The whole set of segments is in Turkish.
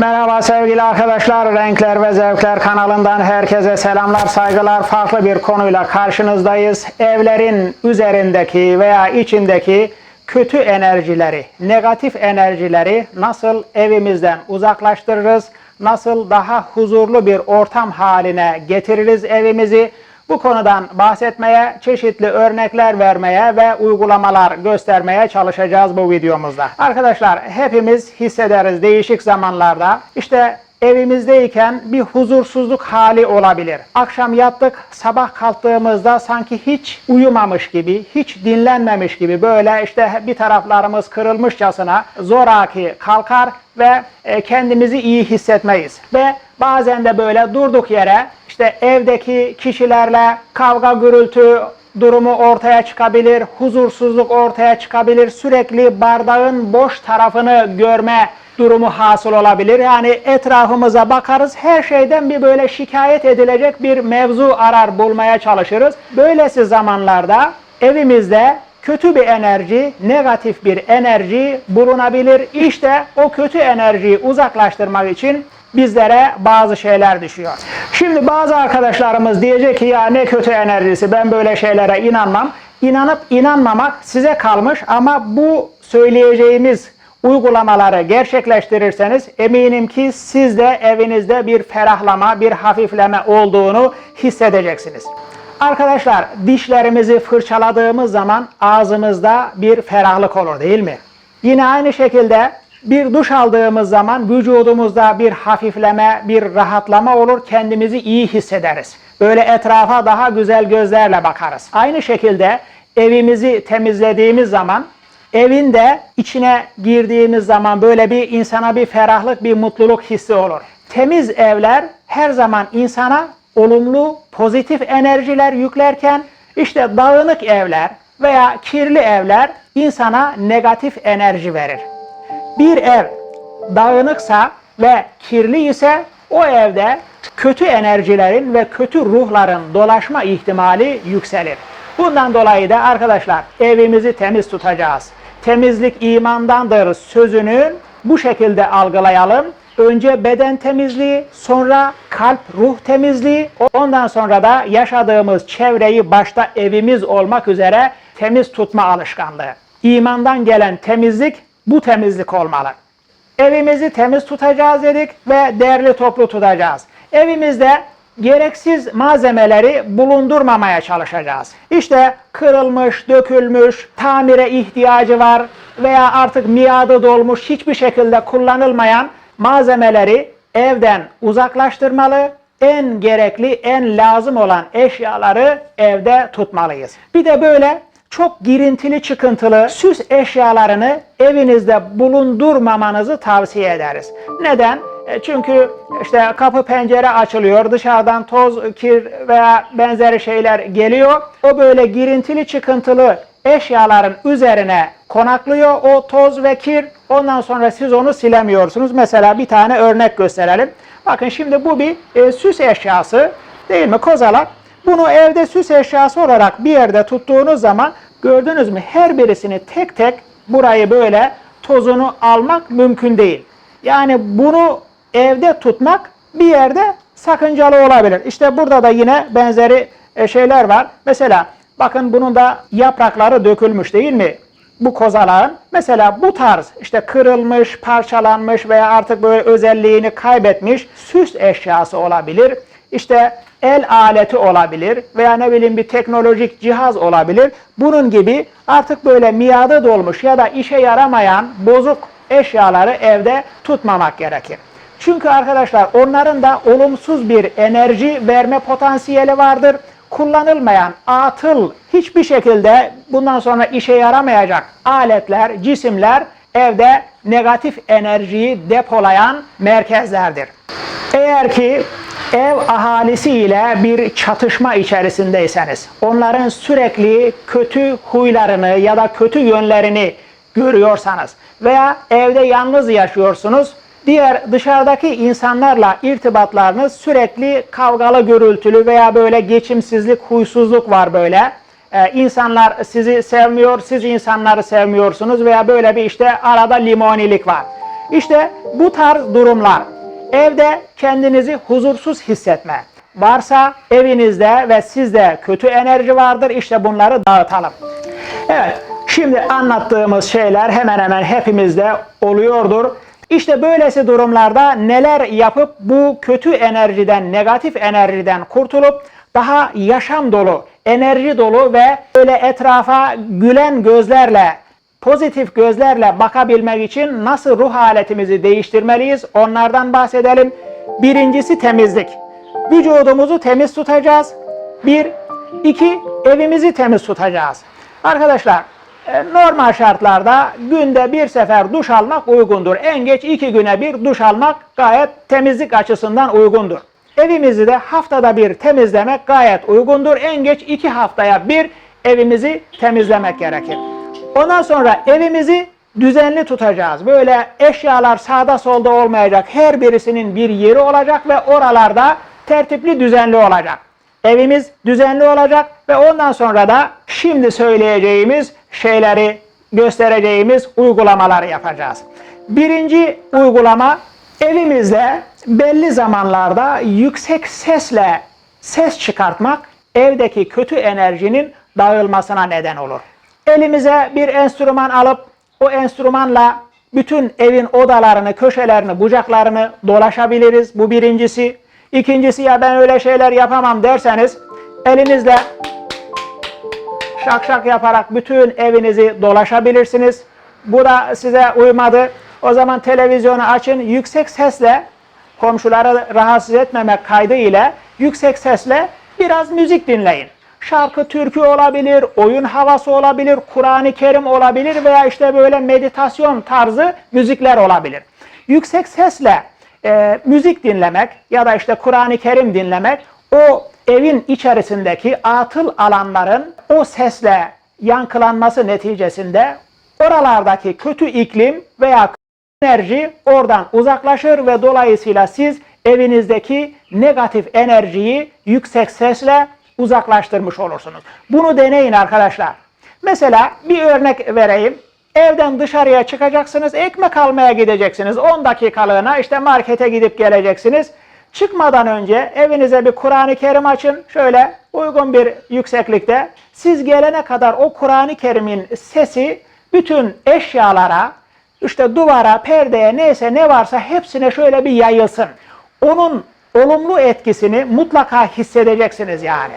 Merhaba sevgili arkadaşlar. Renkler ve Zevkler kanalından herkese selamlar, saygılar. Farklı bir konuyla karşınızdayız. Evlerin üzerindeki veya içindeki kötü enerjileri, negatif enerjileri nasıl evimizden uzaklaştırırız? Nasıl daha huzurlu bir ortam haline getiririz evimizi? Bu konudan bahsetmeye, çeşitli örnekler vermeye ve uygulamalar göstermeye çalışacağız bu videomuzda. Arkadaşlar hepimiz hissederiz değişik zamanlarda. İşte evimizdeyken bir huzursuzluk hali olabilir. Akşam yattık, sabah kalktığımızda sanki hiç uyumamış gibi, hiç dinlenmemiş gibi böyle işte bir taraflarımız kırılmışçasına zoraki kalkar ve e, kendimizi iyi hissetmeyiz. Ve bazen de böyle durduk yere işte evdeki kişilerle kavga gürültü durumu ortaya çıkabilir, huzursuzluk ortaya çıkabilir, sürekli bardağın boş tarafını görme durumu hasıl olabilir. Yani etrafımıza bakarız, her şeyden bir böyle şikayet edilecek bir mevzu arar bulmaya çalışırız. Böylesi zamanlarda evimizde kötü bir enerji, negatif bir enerji bulunabilir. İşte o kötü enerjiyi uzaklaştırmak için bizlere bazı şeyler düşüyor. Şimdi bazı arkadaşlarımız diyecek ki ya ne kötü enerjisi ben böyle şeylere inanmam. İnanıp inanmamak size kalmış ama bu söyleyeceğimiz uygulamaları gerçekleştirirseniz eminim ki siz de evinizde bir ferahlama, bir hafifleme olduğunu hissedeceksiniz. Arkadaşlar dişlerimizi fırçaladığımız zaman ağzımızda bir ferahlık olur değil mi? Yine aynı şekilde bir duş aldığımız zaman vücudumuzda bir hafifleme, bir rahatlama olur. Kendimizi iyi hissederiz. Böyle etrafa daha güzel gözlerle bakarız. Aynı şekilde evimizi temizlediğimiz zaman evin de içine girdiğimiz zaman böyle bir insana bir ferahlık, bir mutluluk hissi olur. Temiz evler her zaman insana olumlu, pozitif enerjiler yüklerken işte dağınık evler veya kirli evler insana negatif enerji verir. Bir ev dağınıksa ve kirli ise o evde kötü enerjilerin ve kötü ruhların dolaşma ihtimali yükselir. Bundan dolayı da arkadaşlar evimizi temiz tutacağız. Temizlik imandandır sözünü bu şekilde algılayalım. Önce beden temizliği, sonra kalp, ruh temizliği, ondan sonra da yaşadığımız çevreyi başta evimiz olmak üzere temiz tutma alışkanlığı. İmandan gelen temizlik bu temizlik olmalı. Evimizi temiz tutacağız dedik ve değerli toplu tutacağız. Evimizde gereksiz malzemeleri bulundurmamaya çalışacağız. İşte kırılmış, dökülmüş, tamire ihtiyacı var veya artık miadı dolmuş, hiçbir şekilde kullanılmayan malzemeleri evden uzaklaştırmalı. En gerekli, en lazım olan eşyaları evde tutmalıyız. Bir de böyle çok girintili çıkıntılı süs eşyalarını evinizde bulundurmamanızı tavsiye ederiz. Neden? E, Çünkü işte kapı pencere açılıyor, dışarıdan toz, kir veya benzeri şeyler geliyor. O böyle girintili çıkıntılı eşyaların üzerine konaklıyor o toz ve kir. Ondan sonra siz onu silemiyorsunuz. Mesela bir tane örnek gösterelim. Bakın şimdi bu bir e, süs eşyası değil mi? Kozalak. Bunu evde süs eşyası olarak bir yerde tuttuğunuz zaman gördünüz mü her birisini tek tek burayı böyle tozunu almak mümkün değil. Yani bunu evde tutmak bir yerde sakıncalı olabilir. İşte burada da yine benzeri e, şeyler var. Mesela bakın bunun da yaprakları dökülmüş değil mi? Bu kozalağın. Mesela bu tarz işte kırılmış, parçalanmış veya artık böyle özelliğini kaybetmiş süs eşyası olabilir. İşte el aleti olabilir veya ne bileyim bir teknolojik cihaz olabilir. Bunun gibi artık böyle miadı dolmuş ya da işe yaramayan bozuk eşyaları evde tutmamak gerekir. Çünkü arkadaşlar onların da olumsuz bir enerji verme potansiyeli vardır. Kullanılmayan, atıl, hiçbir şekilde bundan sonra işe yaramayacak aletler, cisimler evde negatif enerjiyi depolayan merkezlerdir. Eğer ki ev ahalisi ile bir çatışma içerisindeyseniz, onların sürekli kötü huylarını ya da kötü yönlerini görüyorsanız veya evde yalnız yaşıyorsunuz, diğer dışarıdaki insanlarla irtibatlarınız sürekli kavgalı, gürültülü veya böyle geçimsizlik, huysuzluk var böyle. Ee, insanlar sizi sevmiyor, siz insanları sevmiyorsunuz veya böyle bir işte arada limonilik var. İşte bu tarz durumlar evde kendinizi huzursuz hissetme. Varsa evinizde ve sizde kötü enerji vardır. İşte bunları dağıtalım. Evet, şimdi anlattığımız şeyler hemen hemen hepimizde oluyordur. İşte böylesi durumlarda neler yapıp bu kötü enerjiden, negatif enerjiden kurtulup daha yaşam dolu, enerji dolu ve böyle etrafa gülen gözlerle, pozitif gözlerle bakabilmek için nasıl ruh haletimizi değiştirmeliyiz? Onlardan bahsedelim. Birincisi temizlik. Vücudumuzu temiz tutacağız. Bir, iki, evimizi temiz tutacağız. Arkadaşlar, e, normal şartlarda günde bir sefer duş almak uygundur. En geç iki güne bir duş almak gayet temizlik açısından uygundur. Evimizi de haftada bir temizlemek gayet uygundur. En geç iki haftaya bir evimizi temizlemek gerekir. Ondan sonra evimizi düzenli tutacağız. Böyle eşyalar sağda solda olmayacak. Her birisinin bir yeri olacak ve oralarda tertipli düzenli olacak. Evimiz düzenli olacak ve ondan sonra da şimdi söyleyeceğimiz şeyleri göstereceğimiz uygulamaları yapacağız. Birinci uygulama evimizde belli zamanlarda yüksek sesle ses çıkartmak evdeki kötü enerjinin dağılmasına neden olur. Elimize bir enstrüman alıp o enstrümanla bütün evin odalarını, köşelerini, bucaklarını dolaşabiliriz. Bu birincisi. İkincisi ya ben öyle şeyler yapamam derseniz elinizle şak şak yaparak bütün evinizi dolaşabilirsiniz. Bu da size uymadı. O zaman televizyonu açın yüksek sesle komşuları rahatsız etmemek kaydı ile yüksek sesle biraz müzik dinleyin. Şarkı, türkü olabilir, oyun havası olabilir, Kur'an-ı Kerim olabilir veya işte böyle meditasyon tarzı müzikler olabilir. Yüksek sesle e, müzik dinlemek ya da işte Kur'an-ı Kerim dinlemek o evin içerisindeki atıl alanların o sesle yankılanması neticesinde oralardaki kötü iklim veya enerji oradan uzaklaşır ve dolayısıyla siz evinizdeki negatif enerjiyi yüksek sesle uzaklaştırmış olursunuz. Bunu deneyin arkadaşlar. Mesela bir örnek vereyim. Evden dışarıya çıkacaksınız, ekmek almaya gideceksiniz. 10 dakikalığına işte markete gidip geleceksiniz. Çıkmadan önce evinize bir Kur'an-ı Kerim açın. Şöyle uygun bir yükseklikte. Siz gelene kadar o Kur'an-ı Kerim'in sesi bütün eşyalara, işte duvara, perdeye neyse ne varsa hepsine şöyle bir yayılsın. Onun olumlu etkisini mutlaka hissedeceksiniz yani.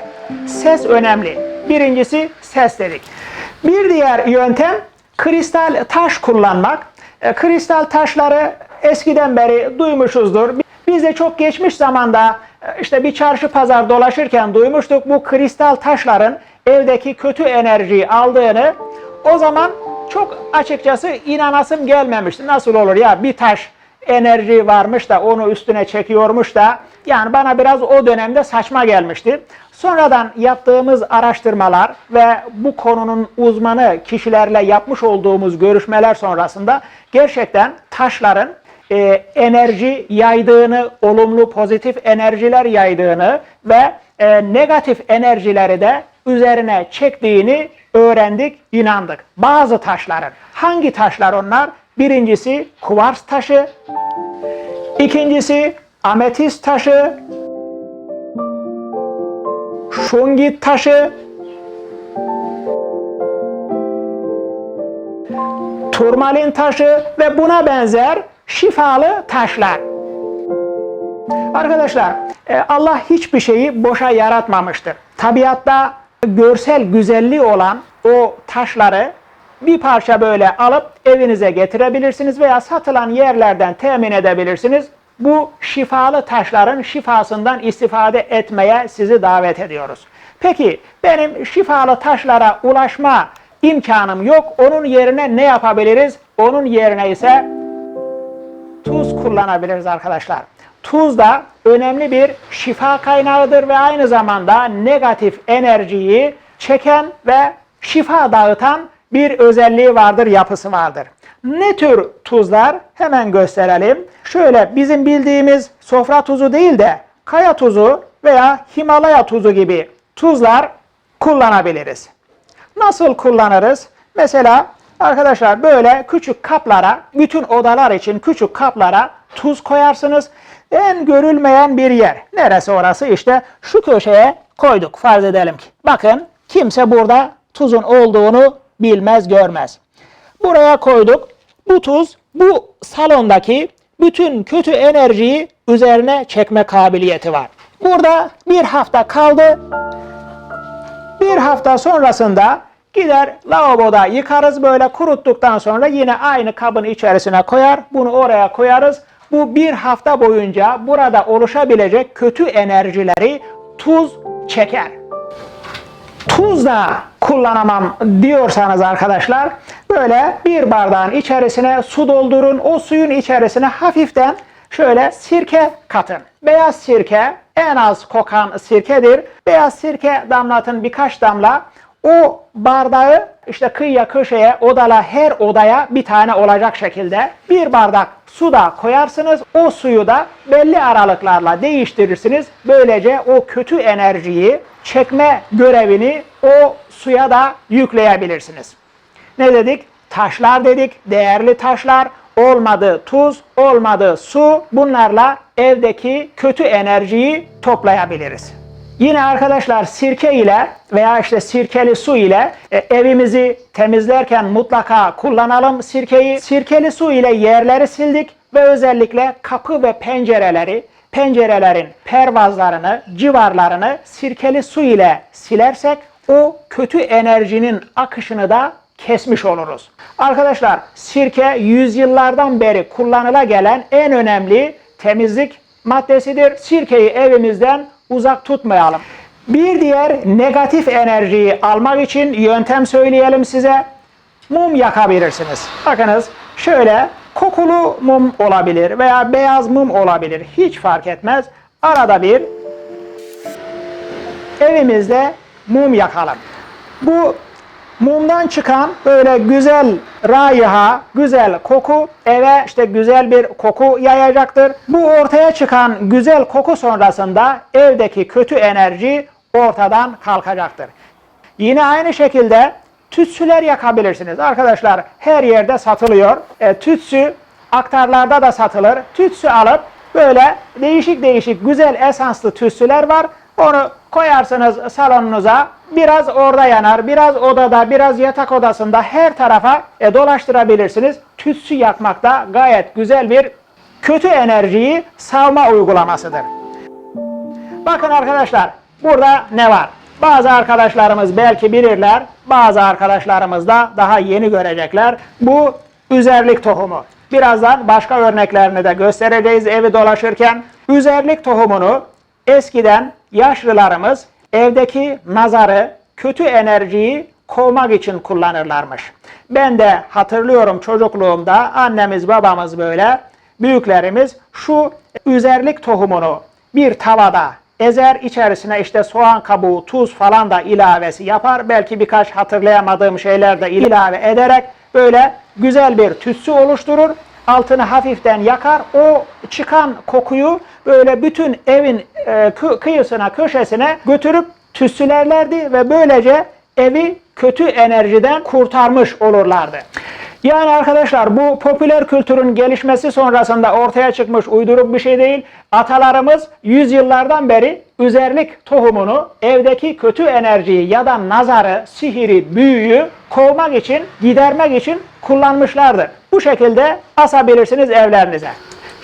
Ses önemli. Birincisi ses dedik. Bir diğer yöntem kristal taş kullanmak. E, kristal taşları eskiden beri duymuşuzdur. Biz de çok geçmiş zamanda e, işte bir çarşı pazar dolaşırken duymuştuk bu kristal taşların evdeki kötü enerjiyi aldığını. O zaman çok açıkçası inanasım gelmemişti. Nasıl olur ya bir taş enerji varmış da onu üstüne çekiyormuş da yani bana biraz o dönemde saçma gelmişti. Sonradan yaptığımız araştırmalar ve bu konunun uzmanı kişilerle yapmış olduğumuz görüşmeler sonrasında gerçekten taşların e, enerji yaydığını, olumlu pozitif enerjiler yaydığını ve e, negatif enerjileri de üzerine çektiğini öğrendik, inandık. Bazı taşların. Hangi taşlar onlar? Birincisi kuvars taşı, ikincisi ametist taşı, şungit taşı, turmalin taşı ve buna benzer şifalı taşlar. Arkadaşlar e, Allah hiçbir şeyi boşa yaratmamıştır. Tabiatta görsel güzelliği olan o taşları bir parça böyle alıp evinize getirebilirsiniz veya satılan yerlerden temin edebilirsiniz. Bu şifalı taşların şifasından istifade etmeye sizi davet ediyoruz. Peki benim şifalı taşlara ulaşma imkanım yok. Onun yerine ne yapabiliriz? Onun yerine ise tuz kullanabiliriz arkadaşlar. Tuz da önemli bir şifa kaynağıdır ve aynı zamanda negatif enerjiyi çeken ve şifa dağıtan bir özelliği vardır, yapısı vardır. Ne tür tuzlar? Hemen gösterelim. Şöyle bizim bildiğimiz sofra tuzu değil de kaya tuzu veya Himalaya tuzu gibi tuzlar kullanabiliriz. Nasıl kullanırız? Mesela Arkadaşlar böyle küçük kaplara, bütün odalar için küçük kaplara tuz koyarsınız. En görülmeyen bir yer. Neresi orası? İşte şu köşeye koyduk farz edelim ki. Bakın kimse burada tuzun olduğunu bilmez görmez. Buraya koyduk. Bu tuz bu salondaki bütün kötü enerjiyi üzerine çekme kabiliyeti var. Burada bir hafta kaldı. Bir hafta sonrasında gider lavaboda yıkarız böyle kuruttuktan sonra yine aynı kabın içerisine koyar. Bunu oraya koyarız. Bu bir hafta boyunca burada oluşabilecek kötü enerjileri tuz çeker. Tuz da kullanamam diyorsanız arkadaşlar böyle bir bardağın içerisine su doldurun. O suyun içerisine hafiften şöyle sirke katın. Beyaz sirke en az kokan sirkedir. Beyaz sirke damlatın birkaç damla. O bardağı işte kıyıya köşeye odala her odaya bir tane olacak şekilde bir bardak su da koyarsınız. O suyu da belli aralıklarla değiştirirsiniz. Böylece o kötü enerjiyi çekme görevini o suya da yükleyebilirsiniz. Ne dedik? Taşlar dedik, değerli taşlar, olmadı tuz, olmadı su. Bunlarla evdeki kötü enerjiyi toplayabiliriz. Yine arkadaşlar sirke ile veya işte sirkeli su ile e, evimizi temizlerken mutlaka kullanalım sirkeyi. Sirkeli su ile yerleri sildik ve özellikle kapı ve pencereleri, pencerelerin pervazlarını, civarlarını sirkeli su ile silersek o kötü enerjinin akışını da kesmiş oluruz. Arkadaşlar sirke yüzyıllardan beri kullanıla gelen en önemli temizlik maddesidir. Sirkeyi evimizden uzak tutmayalım. Bir diğer negatif enerjiyi almak için yöntem söyleyelim size. Mum yakabilirsiniz. Bakınız şöyle kokulu mum olabilir veya beyaz mum olabilir. Hiç fark etmez. Arada bir evimizde mum yakalım. Bu mumdan çıkan böyle güzel raiha, güzel koku eve işte güzel bir koku yayacaktır. Bu ortaya çıkan güzel koku sonrasında evdeki kötü enerji ortadan kalkacaktır. Yine aynı şekilde tütsüler yakabilirsiniz. Arkadaşlar her yerde satılıyor. E, tütsü aktarlarda da satılır. Tütsü alıp böyle değişik değişik güzel esanslı tütsüler var. Onu koyarsınız salonunuza. Biraz orada yanar, biraz odada, biraz yatak odasında her tarafa e, dolaştırabilirsiniz. Tütsü yakmak da gayet güzel bir kötü enerjiyi savma uygulamasıdır. Bakın arkadaşlar burada ne var? Bazı arkadaşlarımız belki bilirler, bazı arkadaşlarımız da daha yeni görecekler. Bu üzerlik tohumu. Birazdan başka örneklerini de göstereceğiz evi dolaşırken. Üzerlik tohumunu eskiden yaşlılarımız evdeki nazarı, kötü enerjiyi kovmak için kullanırlarmış. Ben de hatırlıyorum çocukluğumda annemiz babamız böyle büyüklerimiz şu üzerlik tohumunu bir tavada ezer içerisine işte soğan kabuğu, tuz falan da ilavesi yapar. Belki birkaç hatırlayamadığım şeyler de ilave ederek böyle güzel bir tütsü oluşturur. Altını hafiften yakar. O çıkan kokuyu böyle bütün evin e, kıyısına, köşesine götürüp tütsülerlerdi ve böylece evi kötü enerjiden kurtarmış olurlardı. Yani arkadaşlar bu popüler kültürün gelişmesi sonrasında ortaya çıkmış uyduruk bir şey değil. Atalarımız yüzyıllardan beri üzerlik tohumunu evdeki kötü enerjiyi ya da nazarı, sihiri, büyüyü kovmak için, gidermek için kullanmışlardır. Bu şekilde asabilirsiniz evlerinize.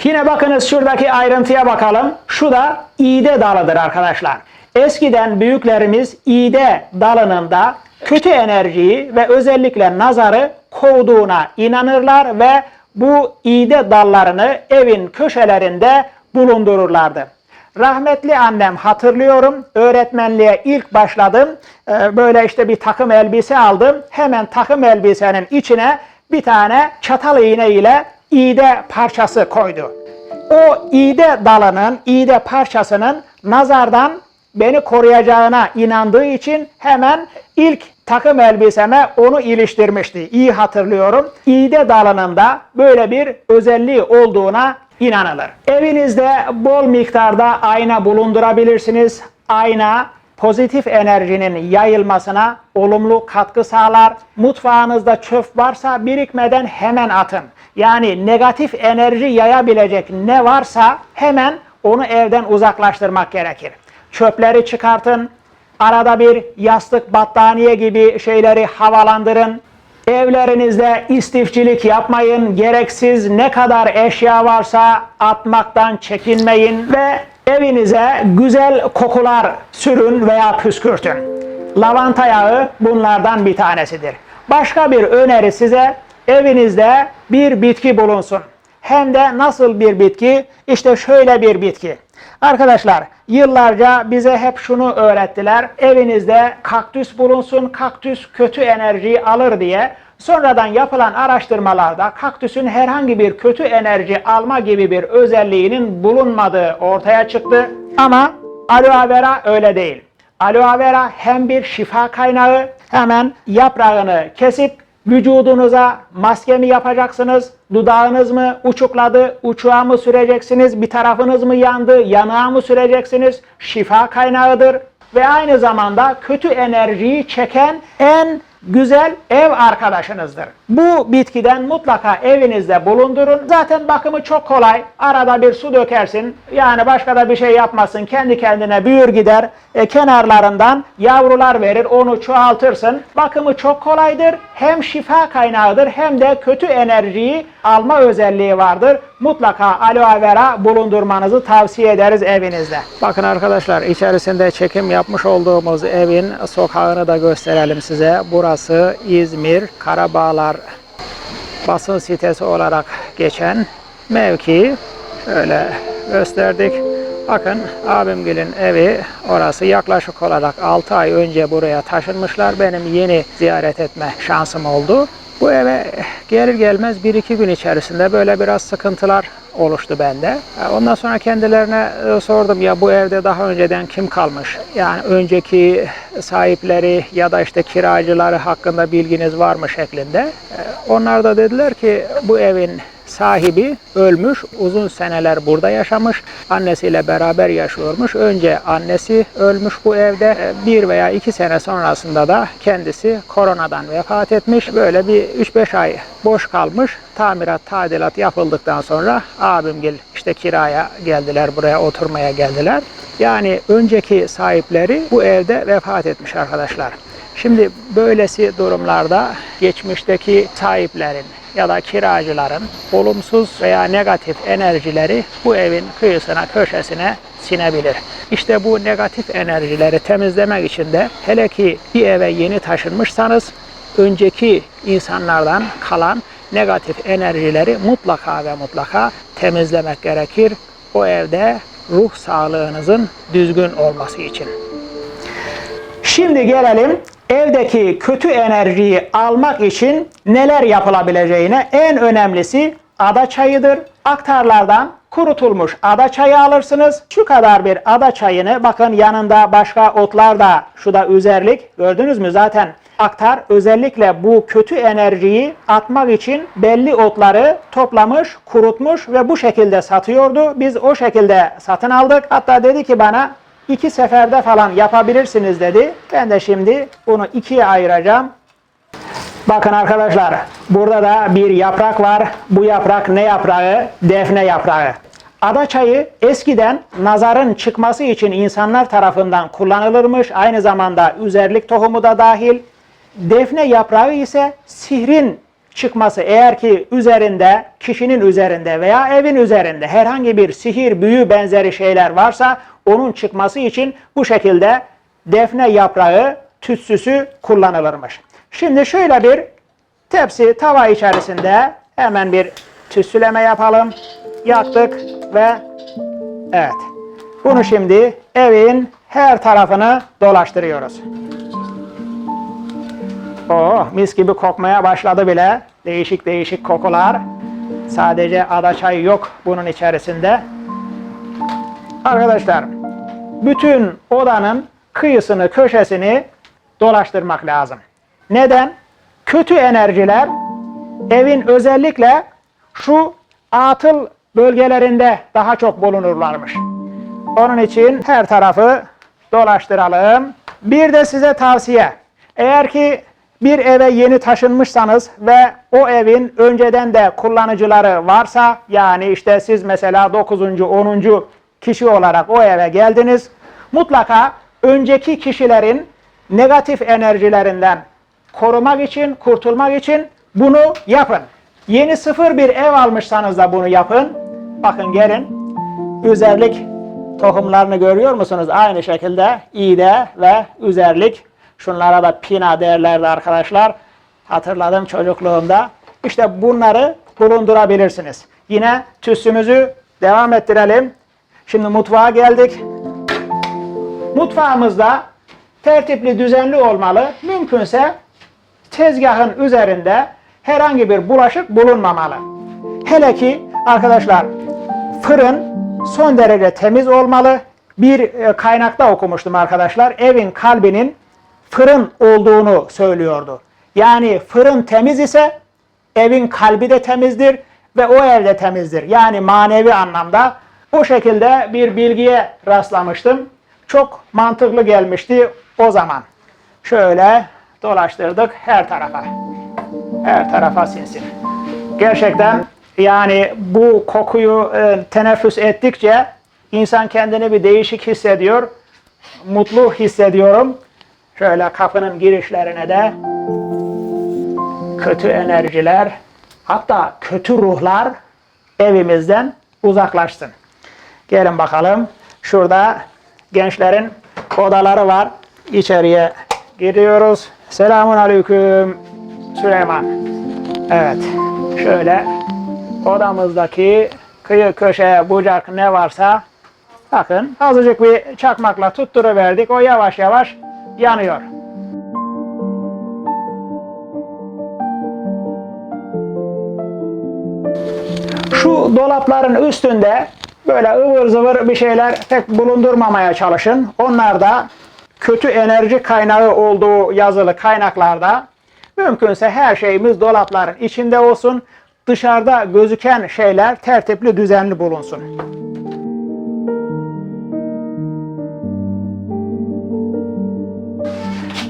Yine bakınız şuradaki ayrıntıya bakalım. Şu da iğde dalıdır arkadaşlar. Eskiden büyüklerimiz iğde dalının da kötü enerjiyi ve özellikle nazarı kovduğuna inanırlar ve bu iğde dallarını evin köşelerinde bulundururlardı. Rahmetli annem hatırlıyorum öğretmenliğe ilk başladım. Ee, böyle işte bir takım elbise aldım. Hemen takım elbisenin içine bir tane çatal iğne ile iğde parçası koydu. O iğde dalının, iğde parçasının nazardan beni koruyacağına inandığı için hemen ilk takım elbiseme onu iliştirmişti. İyi hatırlıyorum. İğde dalının da böyle bir özelliği olduğuna inanılır. Evinizde bol miktarda ayna bulundurabilirsiniz. Ayna pozitif enerjinin yayılmasına olumlu katkı sağlar. Mutfağınızda çöp varsa birikmeden hemen atın. Yani negatif enerji yayabilecek ne varsa hemen onu evden uzaklaştırmak gerekir. Çöpleri çıkartın. Arada bir yastık, battaniye gibi şeyleri havalandırın. Evlerinizde istifçilik yapmayın. Gereksiz ne kadar eşya varsa atmaktan çekinmeyin ve evinize güzel kokular sürün veya püskürtün. Lavanta yağı bunlardan bir tanesidir. Başka bir öneri size evinizde bir bitki bulunsun. Hem de nasıl bir bitki? İşte şöyle bir bitki. Arkadaşlar yıllarca bize hep şunu öğrettiler. Evinizde kaktüs bulunsun, kaktüs kötü enerjiyi alır diye. Sonradan yapılan araştırmalarda kaktüsün herhangi bir kötü enerji alma gibi bir özelliğinin bulunmadığı ortaya çıktı. Ama aloe vera öyle değil. Aloe vera hem bir şifa kaynağı hemen yaprağını kesip Vücudunuza maske mi yapacaksınız? Dudağınız mı uçukladı? Uçuğa mı süreceksiniz? Bir tarafınız mı yandı? Yanığa mı süreceksiniz? Şifa kaynağıdır. Ve aynı zamanda kötü enerjiyi çeken en güzel ev arkadaşınızdır. Bu bitkiden mutlaka evinizde bulundurun. Zaten bakımı çok kolay. Arada bir su dökersin. Yani başka da bir şey yapmasın. Kendi kendine büyür gider. E, kenarlarından yavrular verir. Onu çoğaltırsın. Bakımı çok kolaydır. Hem şifa kaynağıdır hem de kötü enerjiyi alma özelliği vardır. Mutlaka aloe vera bulundurmanızı tavsiye ederiz evinizde. Bakın arkadaşlar içerisinde çekim yapmış olduğumuz evin sokağını da gösterelim size. Burası İzmir Karabağlar basın sitesi olarak geçen mevki şöyle gösterdik. Bakın abimgilin evi orası yaklaşık olarak 6 ay önce buraya taşınmışlar. Benim yeni ziyaret etme şansım oldu. Bu eve gelir gelmez bir iki gün içerisinde böyle biraz sıkıntılar oluştu bende. Ondan sonra kendilerine e, sordum ya bu evde daha önceden kim kalmış? Yani önceki sahipleri ya da işte kiracıları hakkında bilginiz var mı şeklinde. E, Onlar da dediler ki bu evin sahibi ölmüş, uzun seneler burada yaşamış, annesiyle beraber yaşıyormuş. Önce annesi ölmüş bu evde, E, bir veya iki sene sonrasında da kendisi koronadan vefat etmiş. Böyle bir 3-5 ay boş kalmış. Tamirat, tadilat yapıldıktan sonra abimgil işte kiraya geldiler, buraya oturmaya geldiler. Yani önceki sahipleri bu evde vefat etmiş arkadaşlar. Şimdi böylesi durumlarda geçmişteki sahiplerin ya da kiracıların olumsuz veya negatif enerjileri bu evin kıyısına, köşesine sinebilir. İşte bu negatif enerjileri temizlemek için de hele ki bir eve yeni taşınmışsanız önceki insanlardan kalan negatif enerjileri mutlaka ve mutlaka temizlemek gerekir. O evde ruh sağlığınızın düzgün olması için. Şimdi gelelim evdeki kötü enerjiyi almak için neler yapılabileceğine. En önemlisi ada çayıdır. Aktarlardan kurutulmuş ada çayı alırsınız. Şu kadar bir ada çayını bakın yanında başka otlar da şu da üzerlik gördünüz mü zaten aktar özellikle bu kötü enerjiyi atmak için belli otları toplamış, kurutmuş ve bu şekilde satıyordu. Biz o şekilde satın aldık. Hatta dedi ki bana iki seferde falan yapabilirsiniz dedi. Ben de şimdi bunu ikiye ayıracağım. Bakın arkadaşlar burada da bir yaprak var. Bu yaprak ne yaprağı? Defne yaprağı. Ada çayı eskiden nazarın çıkması için insanlar tarafından kullanılırmış. Aynı zamanda üzerlik tohumu da dahil. Defne yaprağı ise sihrin çıkması eğer ki üzerinde, kişinin üzerinde veya evin üzerinde herhangi bir sihir, büyü benzeri şeyler varsa onun çıkması için bu şekilde defne yaprağı tütsüsü kullanılırmış. Şimdi şöyle bir tepsi, tava içerisinde hemen bir tütsüleme yapalım. Yaktık ve evet. Bunu şimdi evin her tarafını dolaştırıyoruz. Oh mis gibi kokmaya başladı bile. Değişik değişik kokular. Sadece ada çayı yok bunun içerisinde. Arkadaşlar bütün odanın kıyısını köşesini dolaştırmak lazım. Neden? Kötü enerjiler evin özellikle şu atıl bölgelerinde daha çok bulunurlarmış. Onun için her tarafı dolaştıralım. Bir de size tavsiye. Eğer ki bir eve yeni taşınmışsanız ve o evin önceden de kullanıcıları varsa yani işte siz mesela 9. 10. kişi olarak o eve geldiniz. Mutlaka önceki kişilerin negatif enerjilerinden korumak için, kurtulmak için bunu yapın. Yeni sıfır bir ev almışsanız da bunu yapın. Bakın gelin. Üzerlik tohumlarını görüyor musunuz? Aynı şekilde iğde ve üzerlik. Şunlara da pina derlerdi arkadaşlar. Hatırladım çocukluğumda. İşte bunları bulundurabilirsiniz. Yine tüsümüzü devam ettirelim. Şimdi mutfağa geldik. Mutfağımızda tertipli, düzenli olmalı. Mümkünse tezgahın üzerinde herhangi bir bulaşık bulunmamalı. Hele ki arkadaşlar fırın son derece temiz olmalı. Bir e, kaynakta okumuştum arkadaşlar. Evin kalbinin fırın olduğunu söylüyordu. Yani fırın temiz ise evin kalbi de temizdir ve o evde temizdir. Yani manevi anlamda bu şekilde bir bilgiye rastlamıştım. Çok mantıklı gelmişti o zaman. Şöyle dolaştırdık her tarafa. Her tarafa sinsin. Gerçekten yani bu kokuyu e, teneffüs ettikçe insan kendini bir değişik hissediyor. Mutlu hissediyorum. Şöyle kapının girişlerine de kötü enerjiler hatta kötü ruhlar evimizden uzaklaşsın. Gelin bakalım. Şurada gençlerin odaları var. İçeriye giriyoruz. Selamun aleyküm Süleyman. Evet. Şöyle odamızdaki kıyı köşe bucak ne varsa bakın azıcık bir çakmakla tutturuverdik. O yavaş yavaş yanıyor. Şu dolapların üstünde böyle ıvır zıvır bir şeyler pek bulundurmamaya çalışın. Onlar da kötü enerji kaynağı olduğu yazılı kaynaklarda mümkünse her şeyimiz dolapların içinde olsun. Dışarıda gözüken şeyler tertipli düzenli bulunsun.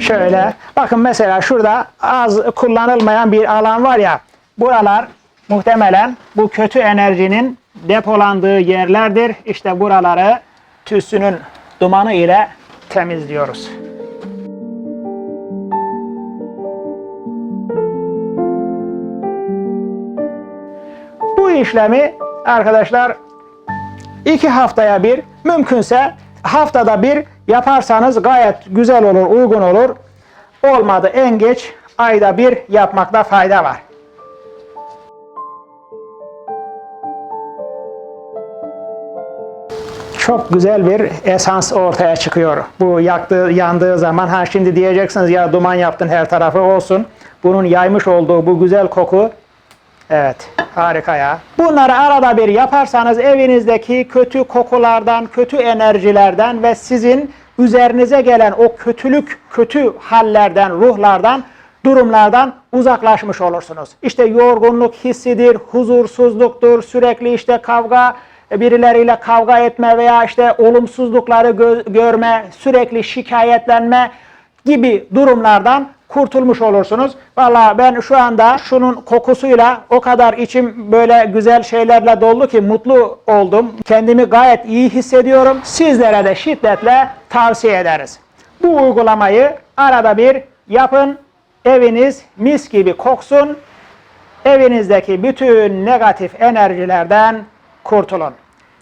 Şöyle bakın mesela şurada az kullanılmayan bir alan var ya buralar muhtemelen bu kötü enerjinin depolandığı yerlerdir. İşte buraları tüsünün dumanı ile temizliyoruz. Bu işlemi arkadaşlar iki haftaya bir mümkünse haftada bir yaparsanız gayet güzel olur, uygun olur. Olmadı en geç ayda bir yapmakta fayda var. Çok güzel bir esans ortaya çıkıyor. Bu yaktığı, yandığı zaman ha şimdi diyeceksiniz ya duman yaptın her tarafı olsun. Bunun yaymış olduğu bu güzel koku Evet, harika ya. Bunları arada bir yaparsanız evinizdeki kötü kokulardan, kötü enerjilerden ve sizin üzerinize gelen o kötülük, kötü hallerden, ruhlardan, durumlardan uzaklaşmış olursunuz. İşte yorgunluk hissidir, huzursuzluktur, sürekli işte kavga, birileriyle kavga etme veya işte olumsuzlukları gö- görme, sürekli şikayetlenme gibi durumlardan kurtulmuş olursunuz. Valla ben şu anda şunun kokusuyla o kadar içim böyle güzel şeylerle doldu ki mutlu oldum. Kendimi gayet iyi hissediyorum. Sizlere de şiddetle tavsiye ederiz. Bu uygulamayı arada bir yapın. Eviniz mis gibi koksun. Evinizdeki bütün negatif enerjilerden kurtulun.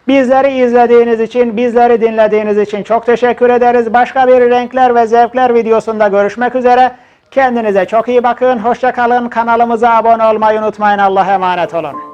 Bizleri izlediğiniz için, bizleri dinlediğiniz için çok teşekkür ederiz. Başka bir renkler ve zevkler videosunda görüşmek üzere. Kendinize çok iyi bakın. Hoşça kalın. Kanalımıza abone olmayı unutmayın. Allah'a emanet olun.